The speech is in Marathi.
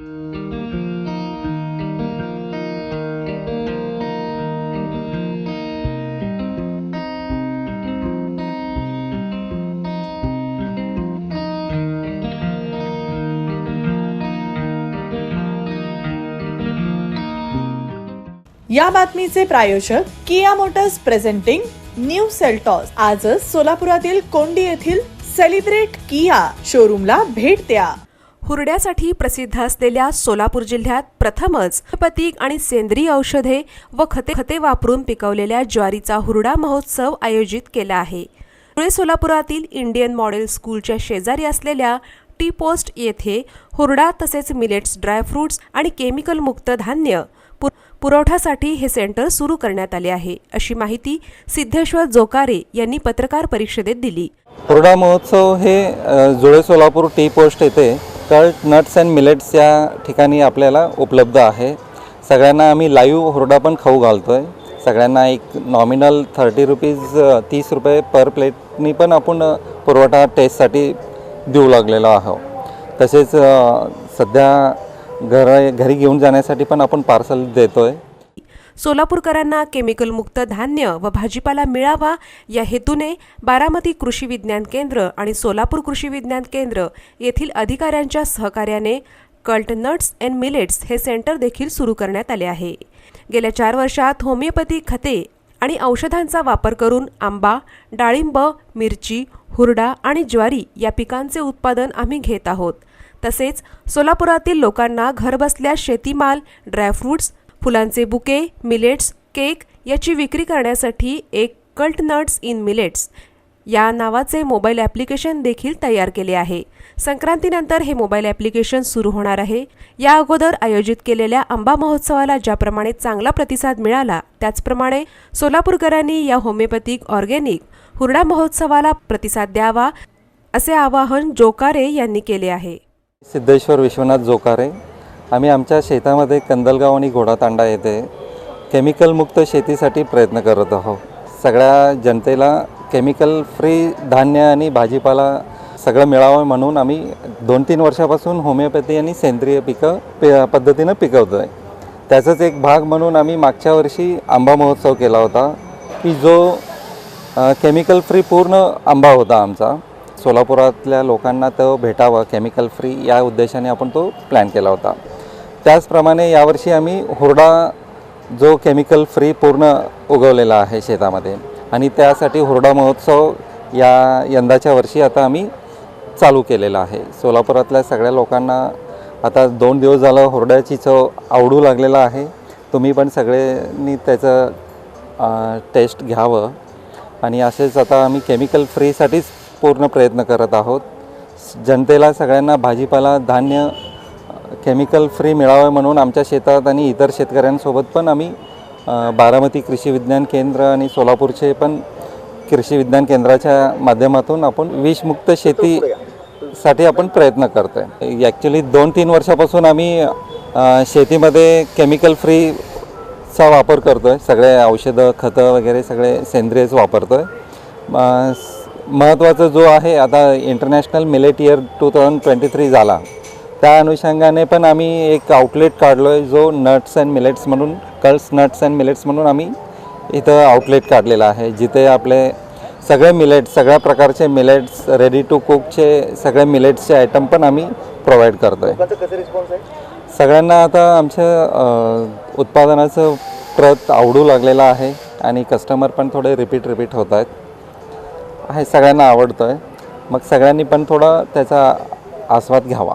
या बातमीचे प्रायोजक Kia Motors presenting new Seltos. आजच सोलापुरातील कोंडी येथील सेलिब्रेट किया शोरूमला भेट द्या. हुरड्यासाठी प्रसिद्ध असलेल्या सोलापूर जिल्ह्यात प्रथमच पतीक आणि सेंद्रिय औषधे व खते खते वापरून पिकवलेल्या ज्वारीचा हुरडा महोत्सव आयोजित केला आहे. धुळे सोलापुरातील इंडियन मॉडेल स्कूलच्या शेजारी असलेल्या टी पोस्ट येथे हुरडा तसेच मिलेट्स ड्रायफ्रुट्स आणि केमिकल मुक्त धान्य पु- पुरवठ्यासाठी हे सेंटर सुरू करण्यात आले आहे. अशी माहिती सिद्धेश्वर जोकारे यांनी पत्रकार परिषदेत दिली. हुरडा महोत्सव हे जुळे सोलापूर टी पोस्ट येथे कल्ट नट्स अँड मिलेट्स या ठिकाणी आपल्याला उपलब्ध आहे. सगळ्यांना आम्ही लाईव्ह हुरडा पण खाऊ घालतो आहे सगळ्यांना एक नॉमिनल थर्टी रुपीज तीस रुपये पर प्लेटनी पण आपण पुरवठा टेस्टसाठी देऊ लागलेलो आहोत. तसेच सध्या घर घरी घेऊन जाण्यासाठी पण आपण पार्सल देतो आहे सोलापूरकरांना केमिकलमुक्त धान्य व भाजीपाला मिळावा या हेतूने बारामती कृषी विज्ञान केंद्र आणि सोलापूर कृषी विज्ञान केंद्र येथील अधिकाऱ्यांच्या सहकार्याने कल्ट नट्स अँड मिलेट्स हे सेंटर देखील सुरू करण्यात आले आहे. गेल्या चार वर्षात होमिओपॅथी खते आणि औषधांचा वापर करून आंबा डाळिंब मिरची हुरडा आणि ज्वारी या पिकांचे उत्पादन आम्ही घेत आहोत. तसेच सोलापुरातील लोकांना घरबसल्या शेतीमाल ड्रायफ्रूट्स फुलांचे बुके मिलेट्स केक याची विक्री करण्यासाठी एक कल्ट नट्स इन मिलेट्स या नावाचे मोबाईल ॲप्लिकेशन देखील तयार केले आहे. संक्रांतीनंतर हे मोबाईल ॲप्लिकेशन सुरू होणार आहे. या अगोदर आयोजित केलेल्या आंबा महोत्सवाला ज्याप्रमाणे चांगला प्रतिसाद मिळाला त्याचप्रमाणे सोलापूरकरांनी या होमिओपॅथिक ऑर्गॅनिक हुरडा महोत्सवाला प्रतिसाद द्यावा असे आवाहन जोकारे यांनी केले आहे. सिद्धेश्वर विश्वनाथ जोकारे आम्ही आमच्या शेतामध्ये कंदलगाव आणि घोडातांडा येथे केमिकलमुक्त शेतीसाठी प्रयत्न करत आहोत. सगळ्या जनतेला केमिकल फ्री धान्य आणि भाजीपाला सगळं मिळावं म्हणून आम्ही दोन तीन वर्षापासून होमिओपॅथी आणि सेंद्रिय पिकं पि पद्धतीनं पिकवतो आहे त्याचाच एक भाग म्हणून आम्ही मागच्या वर्षी आंबा महोत्सव केला होता की जो केमिकल फ्री पूर्ण आंबा होता आमचा. सोलापुरातल्या लोकांना तो भेटावा केमिकल फ्री या उद्देशाने आपण तो प्लॅन केला होता. त्याचप्रमाणे यावर्षी आम्ही हुरडा जो केमिकल फ्री पूर्ण उगवलेला आहे शेतामध्ये आणि त्यासाठी हुरडा महोत्सव या यंदाच्या वर्षी आता आम्ही चालू केलेला आहे. सोलापुरातल्या सगळ्या लोकांना आता दोन दिवस झालं हुरड्याची चव आवडू लागलेला आहे. तुम्ही पण सगळ्यांनी त्याचं टेस्ट घ्यावं. आणि असेच आता आम्ही केमिकल फ्रीसाठीच पूर्ण प्रयत्न करत आहोत. जनतेला सगळ्यांना भाजीपाला धान्य केमिकल फ्री मिळावं म्हणून आमच्या शेतात आणि इतर शेतकऱ्यांसोबत पण आम्ही बारामती कृषी विज्ञान केंद्र आणि सोलापूरचे पण कृषी विज्ञान केंद्राच्या माध्यमातून आपण विषमुक्त शेतीसाठी आपण प्रयत्न करतो आहे ॲक्च्युली दोन तीन वर्षापासून आम्ही शेतीमध्ये केमिकल फ्रीचा वापर करतो आहे सगळे औषधं खतं वगैरे सगळे सेंद्रियच वापरतो आहे महत्त्वाचं जो आहे आता international millet year two thousand twenty three झाला. त्या अनुषंगाने पण आम्ही एक आउटलेट काढलो आहे जो नट्स अँड मिलेट्स म्हणून कल्स नट्स अँड मिलेट्स म्हणून आम्ही इथं आउटलेट काढलेला आहे जिथे आपले सगळे मिलेट्स सगळ्या प्रकारचे मिलेट्स रेडी टू कुकचे सगळे मिलेट्सचे आयटम पण आम्ही प्रोव्हाइड करतो आहे? सगळ्यांना आता आमच्या उत्पादनाचं प्रत आवडू लागलेलं आहे आणि कस्टमर पण थोडे रिपीट रिपीट होत आहेत. आहे सगळ्यांना आवडतं आहे मग सगळ्यांनी पण थोडा त्याचा आस्वाद घ्यावा.